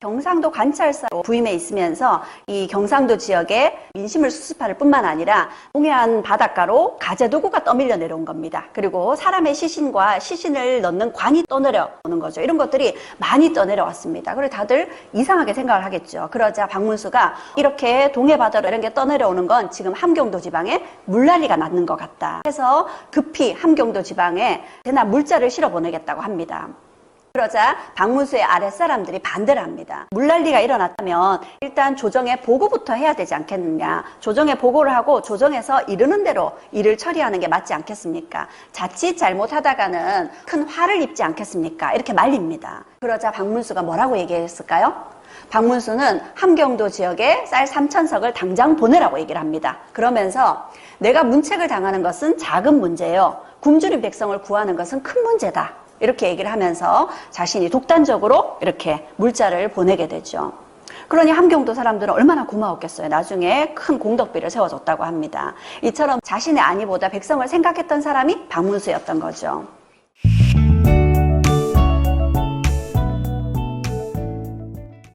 경상도 관찰사로 부임해 있으면서 이 경상도 지역에 민심을 수습할 뿐만 아니라 동해안 바닷가로 가재 도구가 떠밀려 내려온 겁니다. 그리고 사람의 시신과 시신을 넣는 관이 떠내려오는 거죠. 이런 것들이 많이 떠내려왔습니다. 그리고 다들 이상하게 생각을 하겠죠. 그러자 박문수가 이렇게 동해 바다로 이런 게 떠내려오는 건 지금 함경도 지방에 물난리가 났는 것 같다. 해서 급히 함경도 지방에 대나 물자를 실어 보내겠다고 합니다. 그러자 박문수의 아랫사람들이 반대를 합니다. 물난리가 일어났다면 일단 조정에 보고부터 해야 되지 않겠느냐. 조정에 보고를 하고 조정에서 이르는 대로 일을 처리하는 게 맞지 않겠습니까? 자칫 잘못하다가는 큰 화를 입지 않겠습니까? 이렇게 말립니다. 그러자 박문수가 뭐라고 얘기했을까요? 박문수는 함경도 지역에 쌀 3천석을 당장 보내라고 얘기를 합니다. 그러면서 내가 문책을 당하는 것은 작은 문제예요. 굶주린 백성을 구하는 것은 큰 문제다. 이렇게 얘기를 하면서 자신이 독단적으로 이렇게 물자를 보내게 되죠. 그러니 함경도 사람들은 얼마나 고마웠겠어요. 나중에 큰 공덕비를 세워줬다고 합니다. 이처럼 자신의 안위보다 백성을 생각했던 사람이 박문수였던 거죠.